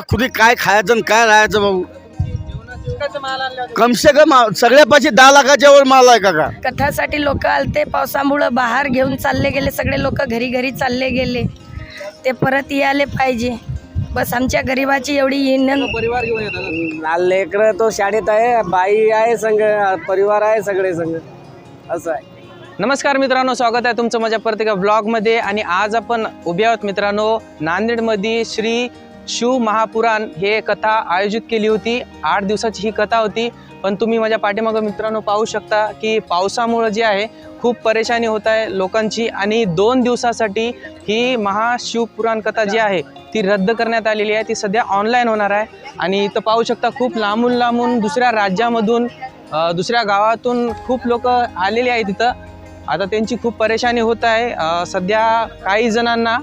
एवढं खुदी काय खायचं आणि काय राहायचं भाऊ? होता. कमसे कम सगळ्यापाशी दहा लाखाच्या वर माल आहे काका. कथासाठी लोक आलते पावसामुळं बाहेर घेऊन चालले गेले सगळे लोक घरी घरी चालले गेले. ते परत यायला पाहिजे. बस आमच्या गरिबाची एवढी विनंती परिवार घेऊन येतात. लेकरं तो शाळेत आहे बाई आहे संघ परिवार आहे सगळे संघ असं आहे. नमस्कार मित्रांनो स्वागत आहे तुमचं माझ्या प्रत्येक ब्लॉगमध्ये आणि आज आपण उभे आहोत मित्रांनो नांदेडमध्ये श्री शिव महापुराण हे कथा आयोजित केली होती. आठ दिवसाची ही कथा होती. पण तुम्ही माझ्या पाठीमागं मित्रांनो पाहू शकता की पावसामुळं जे आहे खूप परेशानी होत आहे लोकांची. आणि दोन दिवसासाठी ही महाशिवपुराण कथा जी आहे ती रद्द करण्यात आलेली आहे. ती सध्या ऑनलाईन होणार आहे. आणि इथं पाहू शकता खूप लांबून लांबून दुसऱ्या राज्यामधून दुसऱ्या गावातून खूप लोक आलेले आहेत तिथं आता त्यांची खूप परेशानी होत आहे. सध्या काही जणांना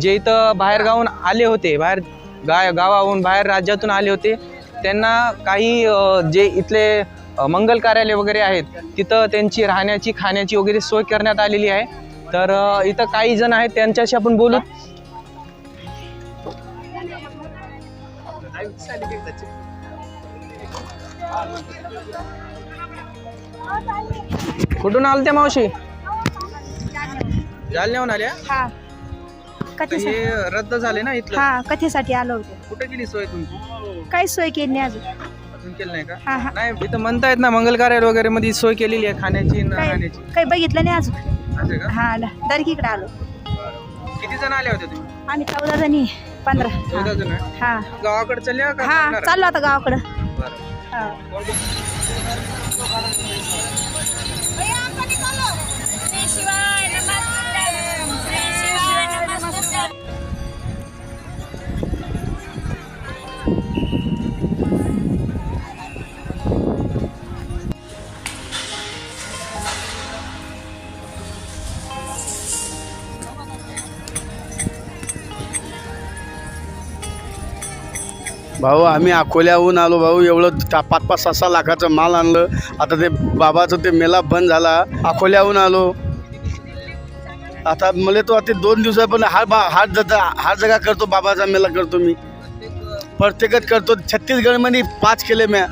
जे इथं बाहेरगावून आले होते बाहेर गा गावाहून बाहेर राज्यातून आले होते. त्यांना काही जे इथले मंगल कार्यालय वगैरे आहेत तिथं त्यांची राहण्याची खाण्याची वगैरे सोय करण्यात आलेली आहे. तर इथं काही जण आहेत त्यांच्याशी आपण बोलू. कुठून आल त्या मावशी जालन्याहून आल्या? हा. तर कथेसाठी हे रद्द झाले ना इथलं? हा कथेसाठी आलो होतो. कुठे गेली सोय तुमची? काही सोय केली नाही अजून. अजून केलं नाही का? हा हा. नाही इथं म्हणतायत ना मंगल कार्यालय वगैरे मध्ये सोय केलेली आहे खाण्याची न काही राहण्याची. काही बघितलं नाही अजून. असं आहे का? हा दरकीकडे आलो. किती जण आले होते तुम्ही? आम्ही चौदा जणी पंधरा. चौदा जण? हा. गावाकडे चालल्या का हा? चाललो आता गावाकडं. बरं. हा. भाऊ आम्ही अकोल्याहून आलो भाऊ. एवढं ता- पाच पाच सहा सहा लाखाचं माल आणलं. आता ते बाबाचं ते मेला बंद झाला. अकोल्याहून आलो. आता मला तो आता दोन दिवसा पण हा बा हा जगा हा जगा करतो बाबाचा मेला करतो मी. प्रत्येकच करतो. छत्तीसगडमध्ये पाच केले म्या.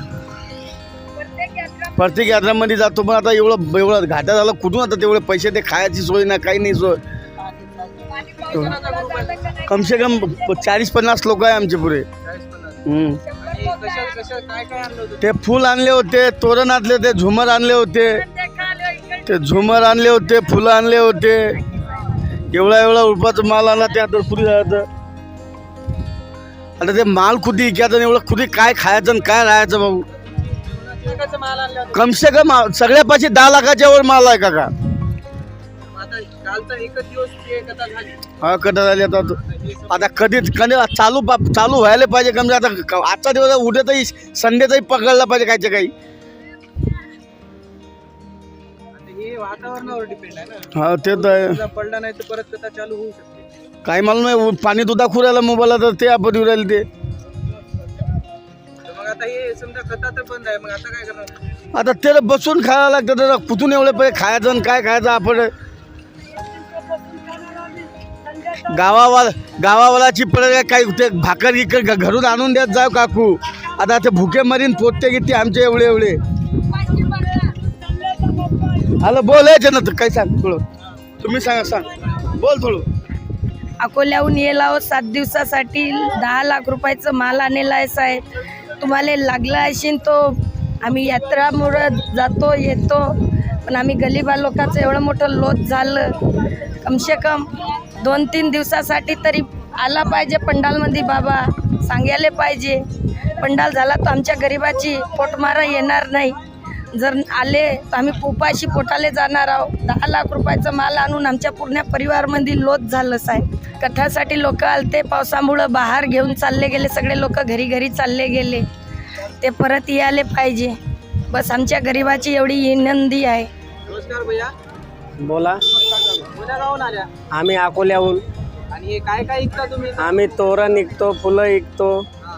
प्रत्येक यात्रामध्ये जातो पण आता एवढं एवढं घाटा झाला. कुठून आता तेवढे पैसे ते खायची सोय ना काही नाही सोय. कमसे कम चाळीस पन्नास लोक आहे आमचे पुरे हम्म. आणि कशा कशा काय काय आणलं होतं ते फूल आणले होते तोरण आणले होते झुमर आणले होते ते झुमर आणले होते फुलं आणले होते एवढा एवढा रुपयाचा माल आणला त्या तर पुरी जायचं आता ते माल खुदी घ्यायचं एवढं खुदी काय खायचं आणि काय राहायचं भाऊ. कमसे कम सगळ्यापाशी दहा लाखाच्या वर माल आहे काका आता कालचा एकच दिवस ती कथा झाली. हा आता. आता कधी कधी चालू चालू व्हायला पाहिजे कमी आता क- आजचा दिवस उद्यातही संडेतही पकडला पाहिजे कायच्या काही. आता हे वातावरणावर डिपेंड आहे ना. हा ते तर आहे. तुला पडला नाही तर परत कथा चालू होऊ शकते. काही मालूम नाही उ- पाणी दुधा खुरायला मोबाईलला तर ते आपण येऊ राहिले ते. तर मग आता हे समजा कथा तर बंद आहे. मग आता काय करणार? आता त्याला बसून खायला लागतं कुठून एवढे पैसे खायचं आणि काय खायचं आपण? गावावाला गावावालाची परत काही ते भाकर गिकर घरून आणून देत जाव काकू. आता ते भुके मरीन पोटते किती आमचे एवढे एवढे. हॅलो बोलायचे ना तर काय सांग थोडं तुम्ही सांगा सांग. बोल थोडं. अकोल्याहून येला आहोत सात दिवसासाठी दहा लाख रुपयाचं माल आणलेला आहे साहेब. तुम्हाला लागला असेल तो आम्ही यात्रामुळं जातो येतो. पण आम्ही गरीबा लोकांचं एवढं मोठं लोट झालं. कमसे कम दोन तीन दिवसासाठी तरी आला पाहिजे पंडालमध्ये बाबा. सांगायला पाहिजे. पंडाल झाला तर आमच्या गरिबाची पोटमारा येणार नाही. जर आले तर आम्ही उपाशी पोटाले जाणार आहोत. दहा लाख रुपयाचा माल आणून आमच्या पूर्ण परिवारमध्ये लोट झालं साहेब. कथासाठी लोक आलते पावसामुळं बाहेर घेऊन चालले गेले. सगळे लोक घरी घरी चालले गेले. ते परत यायला पाहिजे. बस आमच्या गरिबाची एवढी विनंती आहे. नमस्कार भैया. बोला. कोण्या गावून आल्या. आम्ही अकोल्याहून. आणि हे काय काय ऐकता तुम्ही? आम्ही तोरण विकतो फुलं विकतो हा.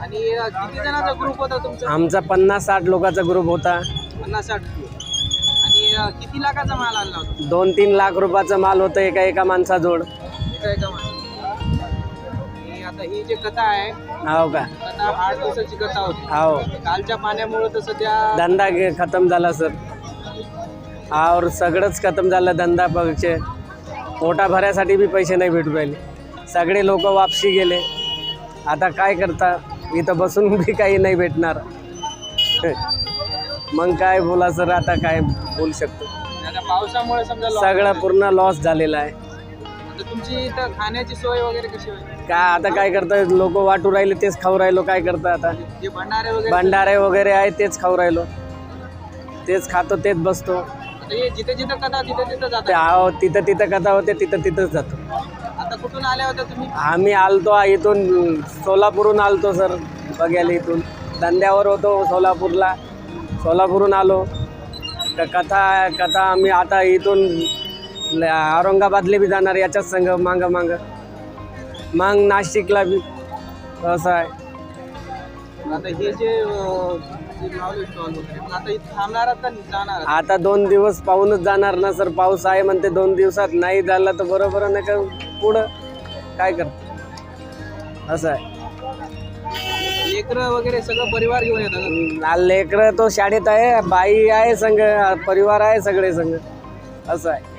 आणि अ, किती जणांचा ग्रुप होता तुमचा? आमचा पन्नास साठ लोकांचा ग्रुप होता. पन्नास साठ आणि अ, किती लाखाचा माल आणला होता? दोन तीन लाख रुपयाचा माल होतं एका एका माणसाजवळ. एका एका माल आणि आता ही जी कथा आहे हो का? कथा आठ दिवसाची कथा होती. हो कालच्या पाण्यामुळे तर सध्या धंदा गे- खतम झाला सर. और सगळंच खतम झालं धंदा पक्षे. पोटा भरायसाठी बी पैसे नाही भेटू राहिले. सगळे लोक वापसी गेले. आता काय करता? इथं बसून बी काही नाही भेटणार. मग काय बोला सर आता काय बोलू शकतो. पावसामुळे समजा सगळं. पूर्ण लॉस झालेला आहे. आता तुमची इथं खाण्याची सोय वगैरे कशी होईल? काय आता काय करताय लोक वाटू राहिले तेच खाऊ राहिलो. काय करता आता? जे भंडारे वगैरे भंडारे वगैरे आहे तेच खाऊ राहिलो. तेच खातो तेच बसतो. आता हे जिथे जिथे कथा तिथे तिथे ते जातात आहो तिथं तिथं कथा होते तिथं तिथंच जातो. आता कुठून आल्या होत्या तुम्ही? आम्ही आलतो इथून सोलापूरहून आलतो सर बघायला इथून. धंद्यावर होतो सोलापूरला. सोलापूरहून आलो. तर कथा कथा आम्ही आता इथून औरंगाबादले बी जाणार याच्याच संग मांग मांग. मग नाशिकला बी असं आहे. आता हे जे आता दोन दिवस पाहूनच जाणार ना सर. पाऊस आहे म्हणते दोन दिवसात. नाही झालं तर बरोबर नाही का पुढं काय कर असं आहे. लेकरं वगैरे सगळं परिवार घेऊन येतात लेकरं तो शाळेत आहे बाई आहे संग परिवार आहे सगळे संग. असं आहे.